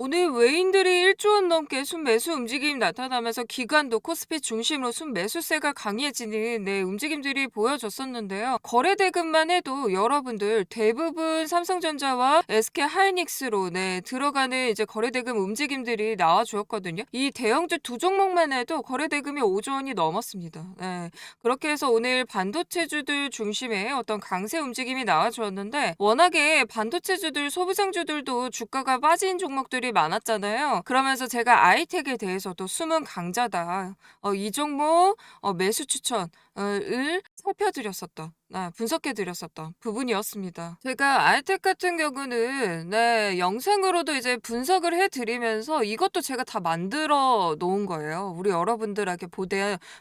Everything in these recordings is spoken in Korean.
오늘 외인들이 1조 원 넘게 순매수 움직임이 나타나면서 기관도 코스피 중심으로 순매수세가 강해지는 네, 움직임들이 보여졌었는데요. 거래 대금만 해도 여러분들 대부분 삼성전자와 SK 하이닉스로 네, 들어가는 이제 거래 대금 움직임들이 나와 주었거든요. 이 대형주 두 종목만 해도 거래 대금이 5조 원이 넘었습니다. 네, 그렇게 해서 오늘 반도체주들 중심의 어떤 강세 움직임이 나와 주었는데 워낙에 반도체주들 소부장주들도 주가가 빠진 종목들이 많았잖아요. 그러면서 제가 아이텍에 대해서도 숨은 강자다. 어, 이 종목 어, 매수 추천을 살펴드렸었던, 아, 분석해드렸었던 부분이었습니다. 제가 아이텍 같은 경우는 네, 영상으로도 이제 분석을 해드리면서 이것도 제가 다 만들어 놓은 거예요. 우리 여러분들에게 보다,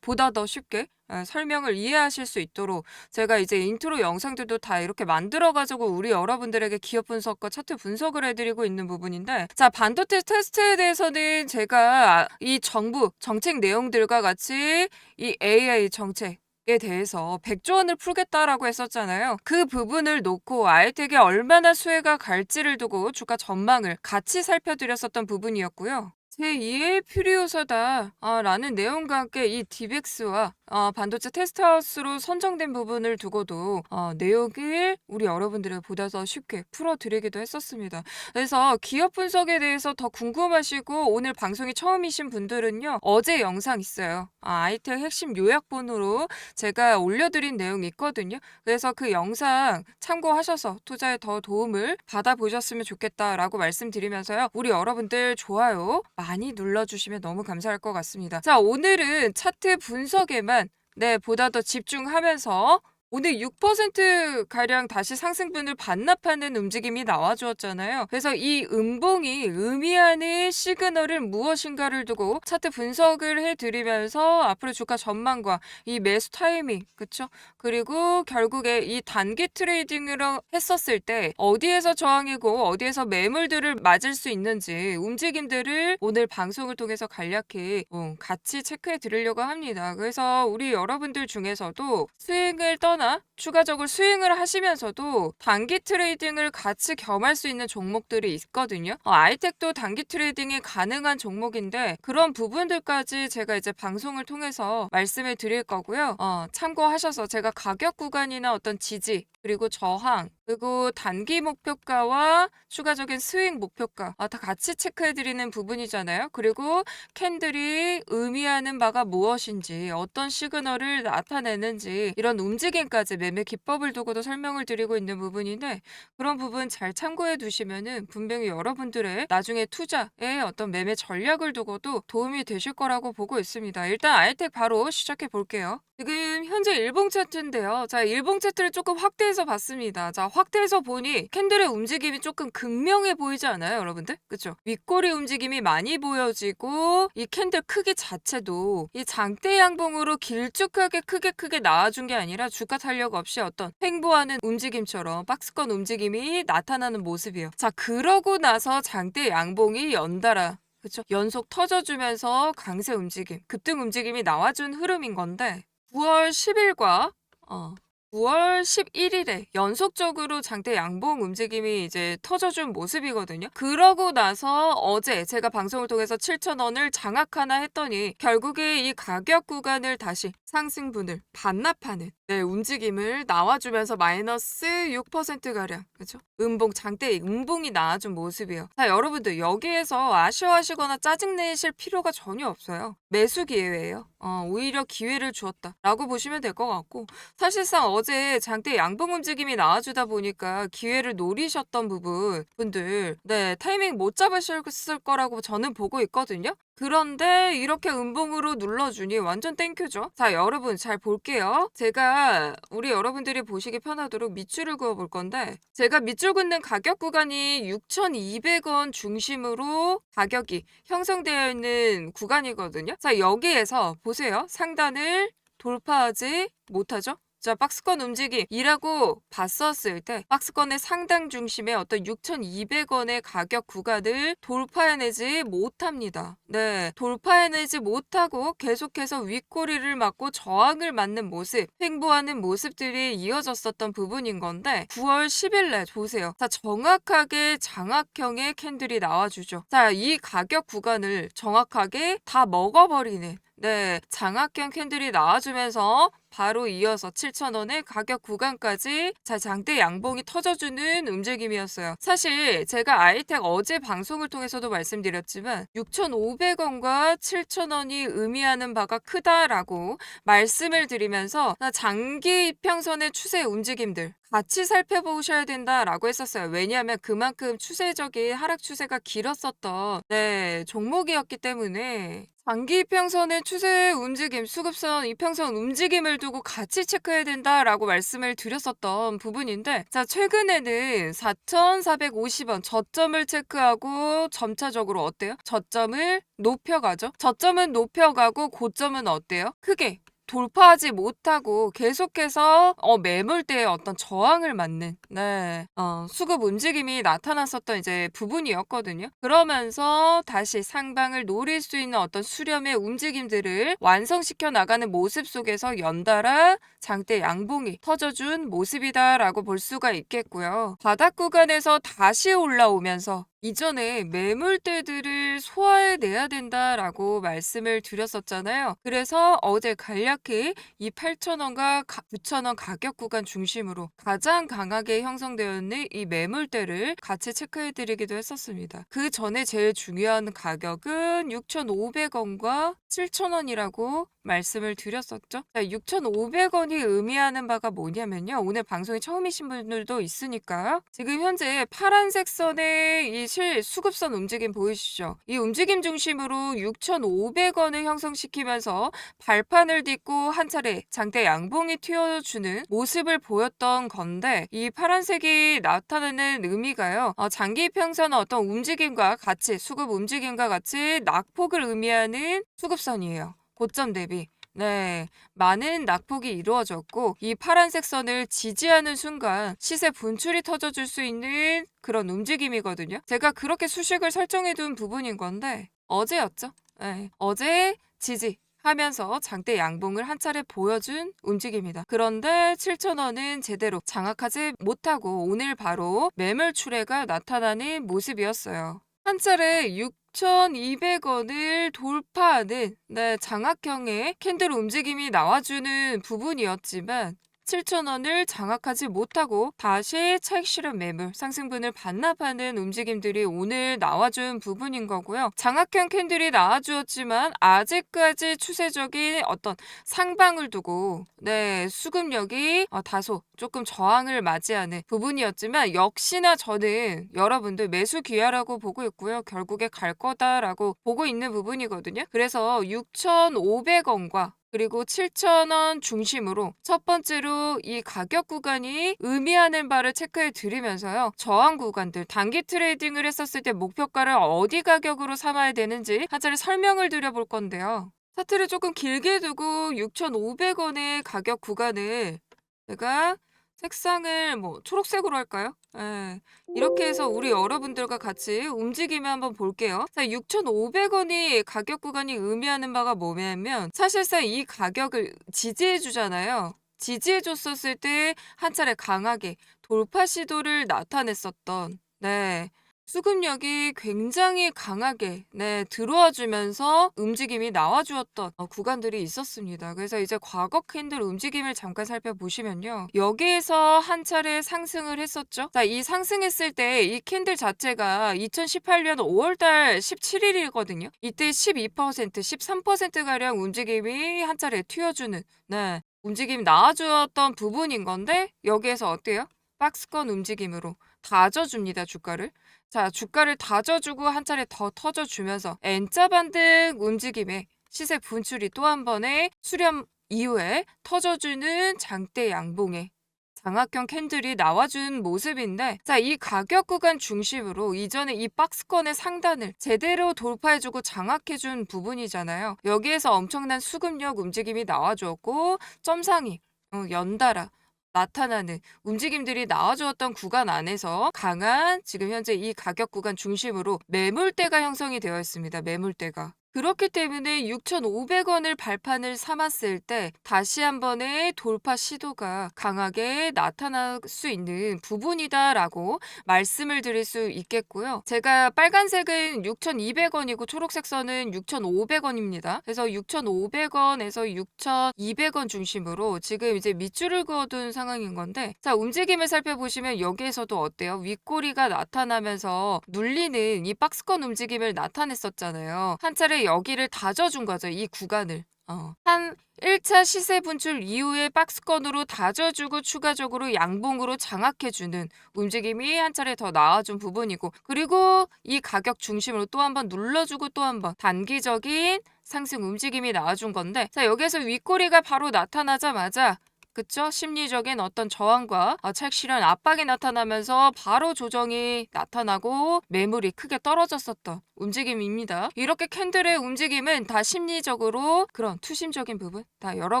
보다 더 쉽게 아, 설명을 이해하실 수 있도록 제가 이제 인트로 영상들도 다 이렇게 만들어가지고 우리 여러분들에게 기업 분석과 차트 분석을 해드리고 있는 부분인데 자 반도체 테스트에 대해서는 제가 이 정부 정책 내용들과 같이 이 AI 정책 에 대해서 100조 원을 풀겠다라고 했었잖아요. 그 부분을 놓고 아이텍에 얼마나 수혜가 갈지를 두고 주가 전망을 같이 살펴드렸었던 부분이었고요. 제2의 퓨리오사다 아, 라는 내용과 함께 이 디벡스와 어, 반도체 테스트하우스로 선정된 부분을 두고도 어, 내용을 우리 여러분들에게 보다 더 쉽게 풀어드리기도 했었습니다. 그래서 기업 분석에 대해서 더 궁금하시고 오늘 방송이 처음이신 분들은요. 어제 영상 있어요. 아, 아이텍 핵심 요약본으로 제가 올려드린 내용이 있거든요. 그래서 그 영상 참고하셔서 투자에 더 도움을 받아보셨으면 좋겠다라고 말씀드리면서요. 우리 여러분들 좋아요 많이 눌러주시면 너무 감사할 것 같습니다. 자, 오늘은 차트 분석에만 네, 보다 더 집중하면서 오늘 6% 가량 다시 상승분을 반납하는 움직임이 나와 주었잖아요. 그래서 이 음봉이 의미하는 시그널은 무엇인가를 두고 차트 분석을 해 드리면서 앞으로 주가 전망과 이 매수 타이밍, 그쵸? 그리고 결국에 이 단기 트레이딩으로 했었을 때 어디에서 저항이고 어디에서 매물들을 맞을 수 있는지 움직임들을 오늘 방송을 통해서 간략히 음, 같이 체크해 드리려고 합니다. 그래서 우리 여러분들 중에서도 수익을 떠나 추가적으로 수익을 하시면서도 단기 트레이딩을 같이 겸할 수 있는 종목들이 있거든요. 어, 아이텍도 단기 트레이딩이 가능한 종목인데 그런 부분들까지 제가 이제 방송을 통해서 말씀을 드릴 거고요. 어, 참고하셔서 제가 가격 구간이나 어떤 지지 그리고 저항 그리고 단기 목표가와 추가적인 수익 목표가 아, 다 같이 체크해드리는 부분이잖아요. 그리고 캔들이 의미하는 바가 무엇인지 어떤 시그널을 나타내는지 이런 움직임까지 매매 기법을 두고도 설명을 드리고 있는 부분인데 그런 부분 잘 참고해 두시면은 분명히 여러분들의 나중에 투자에 어떤 매매 전략을 두고도 도움이 되실 거라고 보고 있습니다. 일단 아이텍 바로 시작해 볼게요. 지금 현재 일봉 차트인데요. 자, 일봉 차트를 조금 확대해서 봤습니다. 자, 확대해서 보니 캔들의 움직임이 조금 극명해 보이지 않아요, 여러분들? 그쵸? 윗꼬리 움직임이 많이 보여지고 이 캔들 크기 자체도 이 장대 양봉으로 길쭉하게 크게 크게 나와준 게 아니라 주가 탄력 없이 어떤 횡보하는 움직임처럼 박스권 움직임이 나타나는 모습이에요. 자, 그러고 나서 장대 양봉이 연달아 그쵸? 연속 터져주면서 강세 움직임, 급등 움직임이 나와준 흐름인 건데 9월 10일과 어, 9월 11일에 연속적으로 장대 양봉 움직임이 이제 터져준 모습이거든요. 그러고 나서 어제 제가 방송을 통해서 7,000원을 장악하나 했더니 결국에 이 가격 구간을 다시 상승분을 반납하는 네, 움직임을 나와주면서 마이너스 6%가량 그죠? 음봉 장대 음봉이 나와준 모습이에요. 자 여러분들 여기에서 아쉬워하시거나 짜증내실 필요가 전혀 없어요. 매수 기회예요. 어, 오히려 기회를 주었다 라고 보시면 될 것 같고 사실상 어제 장대 양봉 움직임이 나와주다 보니까 기회를 노리셨던 부분 분들 네 타이밍 못 잡으셨을 거라고 저는 보고 있거든요. 그런데 이렇게 음봉으로 눌러주니 완전 땡큐죠. 자, 여러분 잘 볼게요. 제가 우리 여러분들이 보시기 편하도록 밑줄을 그어 볼 건데 제가 밑줄 긋는 가격 구간이 6,200원 중심으로 가격이 형성되어 있는 구간이거든요. 자, 여기에서 보세요. 상단을 돌파하지 못하죠? 자, 박스권 움직임이라고 봤었을 때 박스권의 상당 중심에 어떤 6,200원의 가격 구간을 돌파해내지 못합니다. 네, 돌파해내지 못하고 계속해서 윗꼬리를 맞고 저항을 맞는 모습, 횡보하는 모습들이 이어졌었던 부분인 건데 9월 10일 날 보세요. 자, 정확하게 장악형의 캔들이 나와주죠. 자, 이 가격 구간을 정확하게 다 먹어버리는 네, 장학경 캔들이 나와주면서 바로 이어서 7,000원의 가격 구간까지 자 장대 양봉이 터져주는 움직임이었어요. 사실 제가 아이텍 어제 방송을 통해서도 말씀드렸지만 6,500원과 7,000원이 의미하는 바가 크다라고 말씀을 드리면서 장기 이평선의 추세 움직임들 같이 살펴보셔야 된다라고 했었어요. 왜냐하면 그만큼 추세적인 하락 추세가 길었었던 네, 종목이었기 때문에 장기 이평선의 추세 움직임, 수급선 이평선 움직임을 두고 같이 체크해야 된다라고 말씀을 드렸었던 부분인데 자 최근에는 4,450원 저점을 체크하고 점차적으로 어때요? 저점을 높여가죠. 저점은 높여가고 고점은 어때요? 크게 돌파하지 못하고 계속해서 어, 매물대에 어떤 저항을 맞는 네, 어, 수급 움직임이 나타났었던 이제 부분이었거든요. 그러면서 다시 상방을 노릴 수 있는 어떤 수렴의 움직임들을 완성시켜 나가는 모습 속에서 연달아 장대 양봉이 터져준 모습이다라고 볼 수가 있겠고요. 바닥 구간에서 다시 올라오면서 이전에 매물대들을 소화해내야 된다라고 말씀을 드렸었잖아요. 그래서 어제 간략히 이 8,000원과 9,000원 가격 구간 중심으로 가장 강하게 형성되어 있는 이 매물대를 같이 체크해드리기도 했었습니다. 그 전에 제일 중요한 가격은 6,500원과 7,000원이라고 말씀을 드렸었죠. 자, 6,500원이 의미하는 바가 뭐냐면요. 오늘 방송에 처음이신 분들도 있으니까 지금 현재 파란색 선의 이실 수급선 움직임 보이시죠? 이 움직임 중심으로 6,500원을 형성시키면서 발판을 딛고 한 차례 장대 양봉이 튀어주는 모습을 보였던 건데 이 파란색이 나타내는 의미가요. 어, 장기 평선의 어떤 움직임과 같이 수급 움직임과 같이 낙폭을 의미하는 수급선이에요. 고점 대비. 네, 많은 낙폭이 이루어졌고 이 파란색 선을 지지하는 순간 시세 분출이 터져줄 수 있는 그런 움직임이거든요. 제가 그렇게 수식을 설정해둔 부분인 건데 어제였죠. 네, 어제 지지. 하면서 장대 양봉을 한 차례 보여준 움직임이다. 그런데 7,000원은 제대로 장악하지 못하고 오늘 바로 매물 출회가 나타나는 모습이었어요. 한 차례 6,200원을 돌파하는 네, 장악형의 캔들 움직임이 나와주는 부분이었지만 7,000원을 장악하지 못하고 다시 차익 실현 매물 상승분을 반납하는 움직임들이 오늘 나와준 부분인 거고요. 장악형 캔들이 나와주었지만 아직까지 추세적인 어떤 상방을 두고 네 수급력이 어, 다소 조금 저항을 맞이하는 부분이었지만 역시나 저는 여러분들 매수 기회라고 보고 있고요. 결국에 갈 거다라고 보고 있는 부분이거든요. 그래서 6,500원과 그리고 7,000원 중심으로 첫 번째로 이 가격 구간이 의미하는 바를 체크해 드리면서요. 저항 구간들 단기 트레이딩을 했었을 때 목표가를 어디 가격으로 삼아야 되는지 한 차례 설명을 드려볼 건데요. 차트를 조금 길게 두고 6,500원의 가격 구간을 제가 색상을 뭐 초록색으로 할까요? 예. 이렇게 해서 우리 여러분들과 같이 움직임을 한번 볼게요. 자, 6,500원이 가격 구간이 의미하는 바가 뭐냐면 사실상 이 가격을 지지해 주잖아요. 지지해 줬었을 때 한 차례 강하게 돌파 시도를 나타냈었던 네. 수급력이 굉장히 강하게 네, 들어와 주면서 움직임이 나와 주었던 어, 구간들이 있었습니다. 그래서 이제 과거 캔들 움직임을 잠깐 살펴보시면요. 여기에서 한 차례 상승을 했었죠. 자, 이 상승했을 때 이 캔들 자체가 2018년 5월 달 17일이거든요. 이때 12%, 13%가량 움직임이 한 차례 튀어주는 네, 움직임이 나와 주었던 부분인 건데 여기에서 어때요? 박스권 움직임으로 다져줍니다, 주가를. 자, 주가를 다져주고 한 차례 더 터져주면서 N자 반등 움직임에 시세 분출이 또 한 번에 수렴 이후에 터져주는 장대 양봉에 장악형 캔들이 나와준 모습인데 자 이 가격 구간 중심으로 이전에 이 박스권의 상단을 제대로 돌파해주고 장악해준 부분이잖아요. 여기에서 엄청난 수급력 움직임이 나와줬고 점상이 어, 연달아 나타나는 움직임들이 나와주었던 구간 안에서 강한 지금 현재 이 가격 구간 중심으로 매물대가 형성이 되어 있습니다. 매물대가. 그렇기 때문에 6,500원을 발판을 삼았을 때 다시 한 번의 돌파 시도가 강하게 나타날 수 있는 부분이다라고 말씀을 드릴 수 있겠고요. 제가 빨간색은 6,200원이고 초록색 선은 6,500원입니다. 그래서 6,500원에서 6,200원 중심으로 지금 이제 밑줄을 그어둔 상황인 건데 자 움직임을 살펴보시면 여기에서도 어때요? 윗꼬리가 나타나면서 눌리는 이 박스권 움직임을 나타냈었잖아요. 한 차례 여기를 다져준 거죠. 이 구간을. 어. 한 1차 시세 분출 이후에 박스권으로 다져주고 추가적으로 양봉으로 장악해주는 움직임이 한 차례 더 나와준 부분이고 그리고 이 가격 중심으로 또 한 번 눌러주고 또 한 번 단기적인 상승 움직임이 나와준 건데 자 여기에서 윗꼬리가 바로 나타나자마자 그쵸? 심리적인 어떤 저항과 어, 착실한 압박이 나타나면서 바로 조정이 나타나고 매물이 크게 떨어졌었던 움직임입니다. 이렇게 캔들의 움직임은 다 심리적으로 그런 투심적인 부분, 다 여러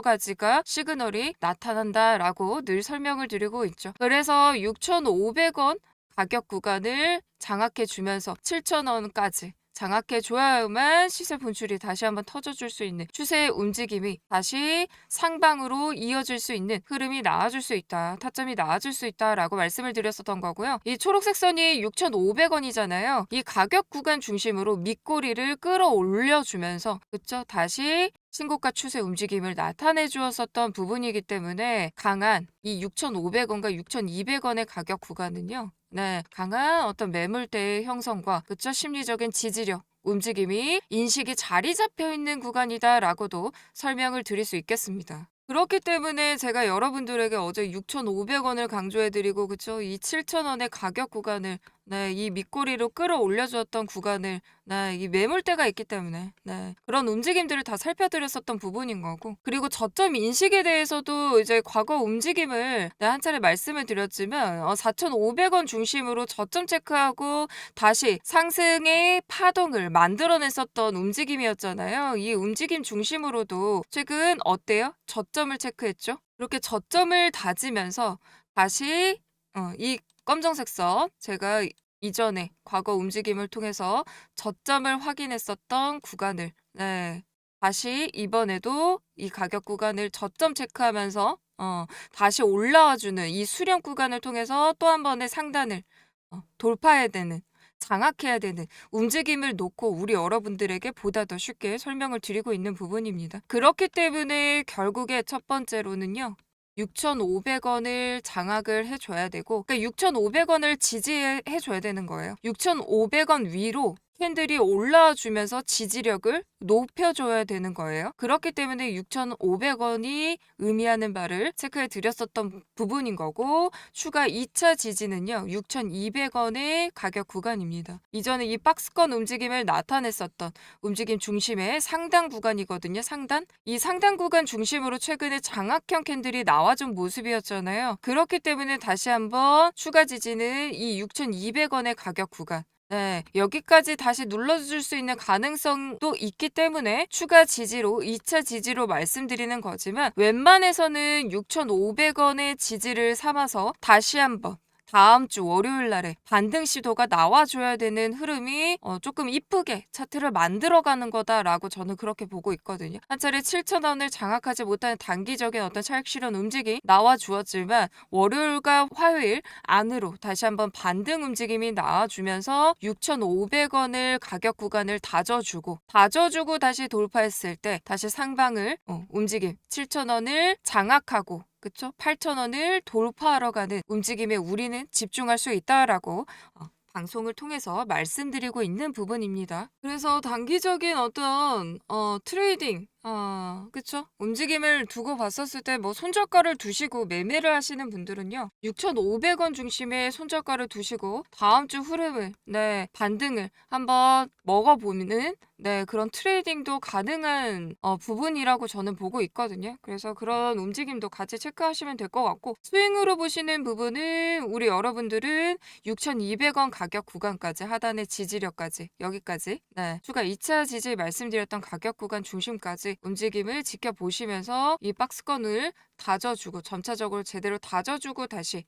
가지가 시그널이 나타난다라고 늘 설명을 드리고 있죠. 그래서 6,500원 가격 구간을 장악해 주면서 7,000원까지 장악해 줘야만 시세 분출이 다시 한번 터져줄 수 있는 추세의 움직임이 다시 상방으로 이어질 수 있는 흐름이 나와줄 수 있다. 타점이 나와줄 수 있다라고 말씀을 드렸었던 거고요. 이 초록색 선이 6,500원이잖아요. 이 가격 구간 중심으로 밑꼬리를 끌어올려 주면서 그쵸? 다시 신고가 추세 움직임을 나타내 주었었던 부분이기 때문에 강한 이 6,500원과 6,200원의 가격 구간은요. 네, 강한 어떤 매물대의 형성과 그쵸 심리적인 지지력 움직임이 인식이 자리 잡혀 있는 구간이다라고도 설명을 드릴 수 있겠습니다. 그렇기 때문에 제가 여러분들에게 어제 6,500원을 강조해드리고 그쵸 이 7,000원의 가격 구간을 네, 이 밑꼬리로 끌어올려 주었던 구간을 네, 이 매물대가 있기 때문에 네, 그런 움직임들을 다 살펴드렸었던 부분인 거고 그리고 저점 인식에 대해서도 이제 과거 움직임을 네, 한 차례 말씀을 드렸지만 어, 4,500원 중심으로 저점 체크하고 다시 상승의 파동을 만들어냈었던 움직임이었잖아요. 이 움직임 중심으로도 최근 어때요? 저점을 체크했죠. 이렇게 저점을 다지면서 다시 어, 이 검정색 선 제가 이전에 과거 움직임을 통해서 저점을 확인했었던 구간을 네. 다시 이번에도 이 가격 구간을 저점 체크하면서 어, 다시 올라와 주는 이 수렴 구간을 통해서 또 한 번의 상단을 어, 돌파해야 되는 장악해야 되는 움직임을 놓고 우리 여러분들에게 보다 더 쉽게 설명을 드리고 있는 부분입니다. 그렇기 때문에 결국에 첫 번째로는요. 6,500원을 장악을 해줘야 되고, 그러니까 6,500원을 지지해줘야 되는 거예요. 6,500원 위로 캔들이 올라와 주면서 지지력을 높여줘야 되는 거예요. 그렇기 때문에 6,500원이 의미하는 바를 체크해 드렸었던 부분인 거고, 추가 2차 지지는요, 6,200원의 가격 구간입니다. 이전에 이 박스권 움직임을 나타냈었던 움직임 중심의 상단 구간이거든요, 상단. 이 상단 구간 중심으로 최근에 장악형 캔들이 나와준 모습이었잖아요. 그렇기 때문에 다시 한번 추가 지지는 이 6,200원의 가격 구간. 네, 여기까지 다시 눌러줄 수 있는 가능성도 있기 때문에 추가 지지로 2차 지지로 말씀드리는 거지만 웬만해서는 6,500원의 지지를 삼아서 다시 한번 다음 주 월요일 날에 반등 시도가 나와줘야 되는 흐름이 어, 조금 이쁘게 차트를 만들어가는 거다라고 저는 그렇게 보고 있거든요. 한 차례 7,000원을 장악하지 못하는 단기적인 어떤 차익 실현 움직임이 나와주었지만 월요일과 화요일 안으로 다시 한번 반등 움직임이 나와주면서 6,500원을 가격 구간을 다져주고 다져주고 다시 돌파했을 때 다시 상방을 어, 움직임 7,000원을 장악하고 그쵸? 8,000원을 돌파하러 가는 움직임에 우리는 집중할 수 있다라고 어, 방송을 통해서 말씀드리고 있는 부분입니다. 그래서 단기적인 어떤 어, 트레이딩 어, 그쵸? 움직임을 두고 봤었을 때 뭐 손절가를 두시고 매매를 하시는 분들은요. 6,500원 중심의 손절가를 두시고 다음 주 흐름을 네, 반등을 한번 먹어보는 네, 그런 트레이딩도 가능한 어, 부분이라고 저는 보고 있거든요. 그래서 그런 움직임도 같이 체크하시면 될 것 같고 스윙으로 보시는 부분은 우리 여러분들은 6,200원 가격 구간까지 하단의 지지력까지 여기까지 네, 추가 2차 지지 말씀드렸던 가격 구간 중심까지 움직임을 지켜보시면서 이 박스권을 다져주고 점차적으로 제대로 다져주고 다시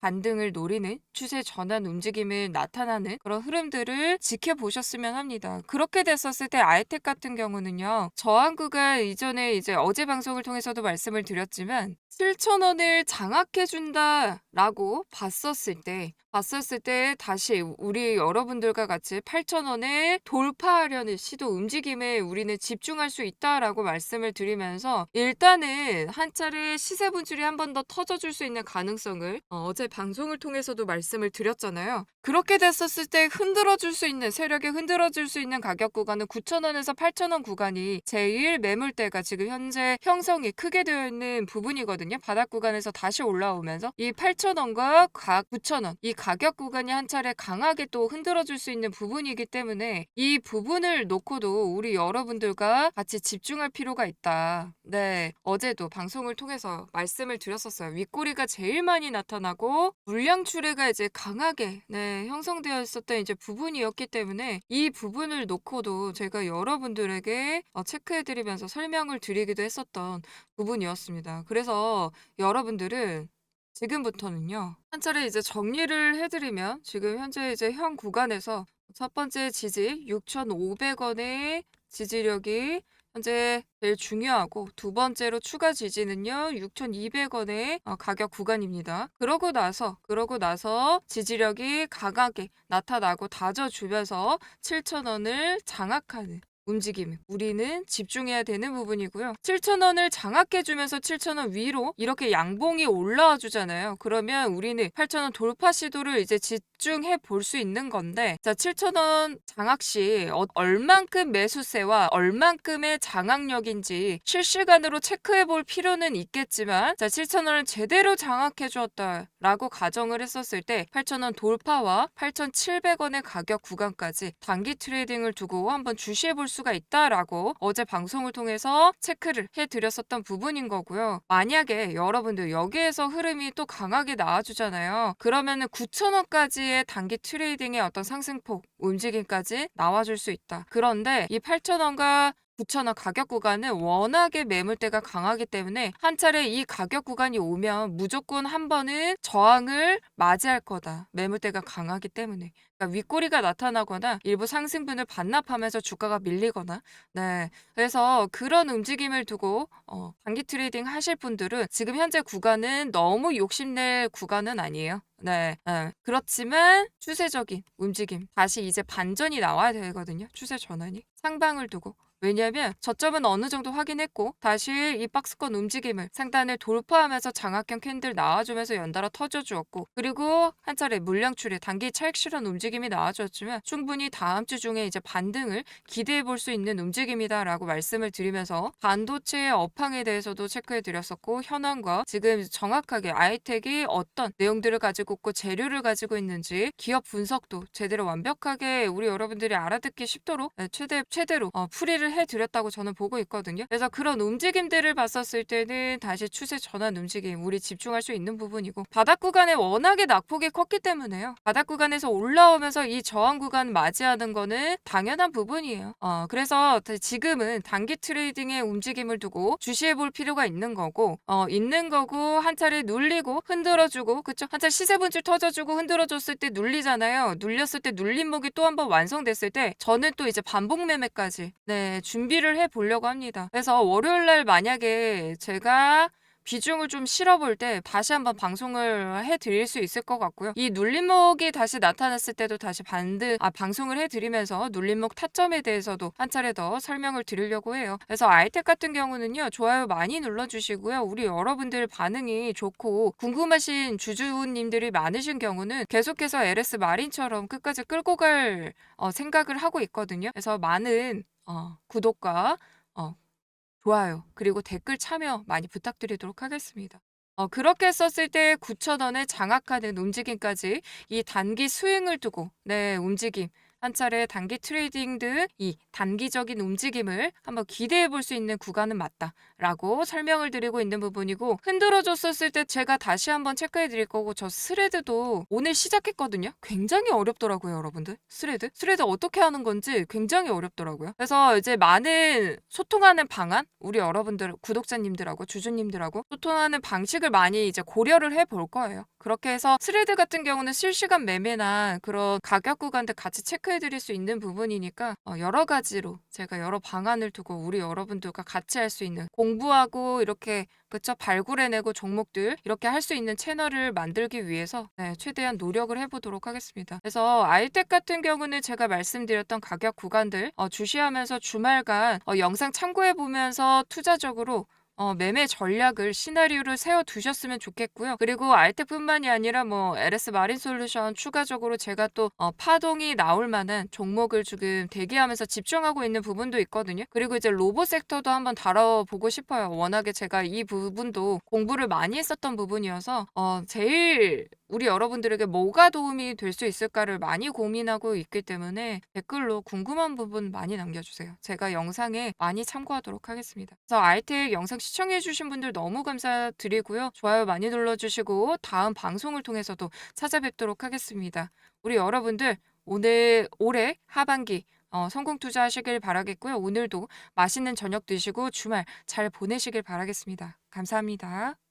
반등을 노리는 추세 전환 움직임을 나타나는 그런 흐름들을 지켜보셨으면 합니다. 그렇게 됐었을 때 아이텍 같은 경우는요. 저항 구간 이전에 이제 어제 방송을 통해서도 말씀을 드렸지만 7,000원을 장악해 준다 라고 봤었을 때 봤었을 때 다시 우리 여러분들과 같이 8,000원을 돌파하려는 시도 움직임에 우리는 집중할 수 있다라고 말씀을 드리면서 일단은 한 차례 시세 분출이 한 번 더 터져줄 수 있는 가능성을 어, 어제 방송을 통해서도 말씀을 드렸잖아요. 그렇게 됐었을 때 흔들어줄 수 있는 세력에 흔들어줄 수 있는 가격 구간은 9,000원에서 8,000원 구간이 제일 매물대가 지금 현재 형성이 크게 되어 있는 부분이거든요. 바닥 구간에서 다시 올라오면서 이 8,000원과 각 9,000원 이 가격 구간이 한 차례 강하게 또 흔들어줄 수 있는 부분이기 때문에 이 부분을 놓고도 우리 여러분들과 같이 집중할 필요가 있다. 네. 어제도 방송을 통해서 말씀을 드렸었어요. 윗꼬리가 제일 많이 나타나고 물량 출회가 이제 강하게 네, 형성되어 있었던 이제 부분이었기 때문에 이 부분을 놓고도 제가 여러분들에게 어, 체크해드리면서 설명을 드리기도 했었던 부분이었습니다. 그래서 여러분들은 지금부터는요. 한 차례 이제 정리를 해드리면 지금 현재 이제 현 구간에서 첫 번째 지지 6,500원의 지지력이 현재 제일 중요하고 두 번째로 추가 지지는요 6,200원의 어, 가격 구간입니다. 그러고 나서 그러고 나서 지지력이 강하게 나타나고 다져주면서 7,000원을 장악하는 움직임. 우리는 집중해야 되는 부분이고요. 7,000원을 장악해주면서 7,000원 위로 이렇게 양봉이 올라와 주잖아요. 그러면 우리는 8,000원 돌파 시도를 이제 집중해 볼 수 있는 건데, 자, 7,000원 장악 시 어- 얼만큼 매수세와 얼만큼의 장악력인지 실시간으로 체크해 볼 필요는 있겠지만, 자, 7,000원을 제대로 장악해 주었다 라고 가정을 했었을 때, 8,000원 돌파와 8,700원의 가격 구간까지 단기 트레이딩을 두고 한번 주시해 볼 수가 있다라고 어제 방송을 통해서 체크를 해드렸었던 부분인 거고요. 만약에 여러분들 여기에서 흐름이 또 강하게 나와주잖아요. 그러면은 9,000원까지의 단기 트레이딩의 어떤 상승폭 움직임까지 나와줄 수 있다. 그런데 이 8,000원과 9,000원 가격 구간은 워낙에 매물대가 강하기 때문에 한 차례 이 가격 구간이 오면 무조건 한 번은 저항을 맞이할 거다. 매물대가 강하기 때문에. 그러니까 윗꼬리가 나타나거나 일부 상승분을 반납하면서 주가가 밀리거나 네 그래서 그런 움직임을 두고 어, 단기 트레이딩 하실 분들은 지금 현재 구간은 너무 욕심낼 구간은 아니에요. 네, 네. 그렇지만 추세적인 움직임 다시 이제 반전이 나와야 되거든요. 추세 전환이 상방을 두고 왜냐하면 저점은 어느 정도 확인했고 다시 이 박스권 움직임을 상단을 돌파하면서 장악형 캔들 나와주면서 연달아 터져주었고 그리고 한 차례 물량 출해 단기 차익 실현 움직임이 나와주었지만 충분히 다음 주 중에 이제 반등을 기대해 볼 수 있는 움직임이다라고 말씀을 드리면서 반도체의 업황에 대해서도 체크해 드렸었고 현황과 지금 정확하게 아이텍이 어떤 내용들을 가지고 있고 재료를 가지고 있는지 기업 분석도 제대로 완벽하게 우리 여러분들이 알아듣기 쉽도록 네, 최대 최대로 어, 풀이를 해드렸다고 저는 보고 있거든요. 그래서 그런 움직임들을 봤었을 때는 다시 추세 전환 움직임 우리 집중할 수 있는 부분이고 바닥 구간에 워낙에 낙폭이 컸기 때문에요. 바닥 구간에서 올라오면서 이 저항 구간 맞이하는 거는 당연한 부분이에요. 어, 그래서 지금은 단기 트레이딩의 움직임을 두고 주시해 볼 필요가 있는 거고 어, 있는 거고 한 차례 눌리고 흔들어주고 그쵸? 한 차례 시세 분출 터져주고 흔들어줬을 때 눌리잖아요. 눌렸을 때 눌림목이 또 한 번 완성됐을 때 저는 또 이제 반복 매매까지 네 준비를 해 보려고 합니다. 그래서 월요일 날 만약에 제가 비중을 좀 실어볼 때 다시 한번 방송을 해드릴 수 있을 것 같고요. 이 눌림목이 다시 나타났을 때도 다시 반드 아 방송을 해드리면서 눌림목 타점에 대해서도 한 차례 더 설명을 드리려고 해요. 그래서 아이텍 같은 경우는요 좋아요 많이 눌러주시고요. 우리 여러분들 반응이 좋고 궁금하신 주주님들이 많으신 경우는 계속해서 LS 마린처럼 끝까지 끌고 갈 어, 생각을 하고 있거든요. 그래서 많은 어, 구독과 어, 좋아요. 그리고 댓글 참여 많이 부탁드리도록 하겠습니다. 어, 그렇게 했었을 때 9,000원을 장악하는 움직임까지 이 단기 스윙을 두고, 네, 움직임. 한 차례 단기 트레이딩 등 이 단기적인 움직임을 한번 기대해 볼 수 있는 구간은 맞다라고 설명을 드리고 있는 부분이고 흔들어 줬었을 때 제가 다시 한번 체크해 드릴 거고 저 스레드도 오늘 시작했거든요. 굉장히 어렵더라고요, 여러분들. 스레드? 스레드 어떻게 하는 건지 굉장히 어렵더라고요. 그래서 이제 많은 소통하는 방안, 우리 여러분들, 구독자님들하고 주주님들하고 소통하는 방식을 많이 이제 고려를 해 볼 거예요. 그렇게 해서 스레드 같은 경우는 실시간 매매나 그런 가격 구간들 같이 체크 해 드릴 수 있는 부분이니까 어, 여러 가지로 제가 여러 방안을 두고 우리 여러분들과 같이 할 수 있는 공부하고 이렇게 그쵸 발굴해내고 종목들 이렇게 할 수 있는 채널을 만들기 위해서 네, 최대한 노력을 해보도록 하겠습니다. 그래서 아이텍 같은 경우는 제가 말씀드렸던 가격 구간들 어, 주시하면서 주말간 어, 영상 참고해 보면서 투자적으로 어, 매매 전략을 시나리오를 세워 두셨으면 좋겠고요. 그리고 알텍뿐만이 아니라 뭐 LS 마린 솔루션 추가적으로 제가 또 어, 파동이 나올 만한 종목을 지금 대기하면서 집중하고 있는 부분도 있거든요. 그리고 이제 로봇 섹터도 한번 다뤄보고 싶어요. 워낙에 제가 이 부분도 공부를 많이 했었던 부분이어서 어, 제일 우리 여러분들에게 뭐가 도움이 될 수 있을까를 많이 고민하고 있기 때문에 댓글로 궁금한 부분 많이 남겨주세요. 제가 영상에 많이 참고하도록 하겠습니다. 그래서 알텍 영상 시청해주신 분들 너무 감사드리고요. 좋아요 많이 눌러주시고 다음 방송을 통해서도 찾아뵙도록 하겠습니다. 우리 여러분들 오늘 올해 하반기 어, 성공 투자하시길 바라겠고요. 오늘도 맛있는 저녁 드시고 주말 잘 보내시길 바라겠습니다. 감사합니다.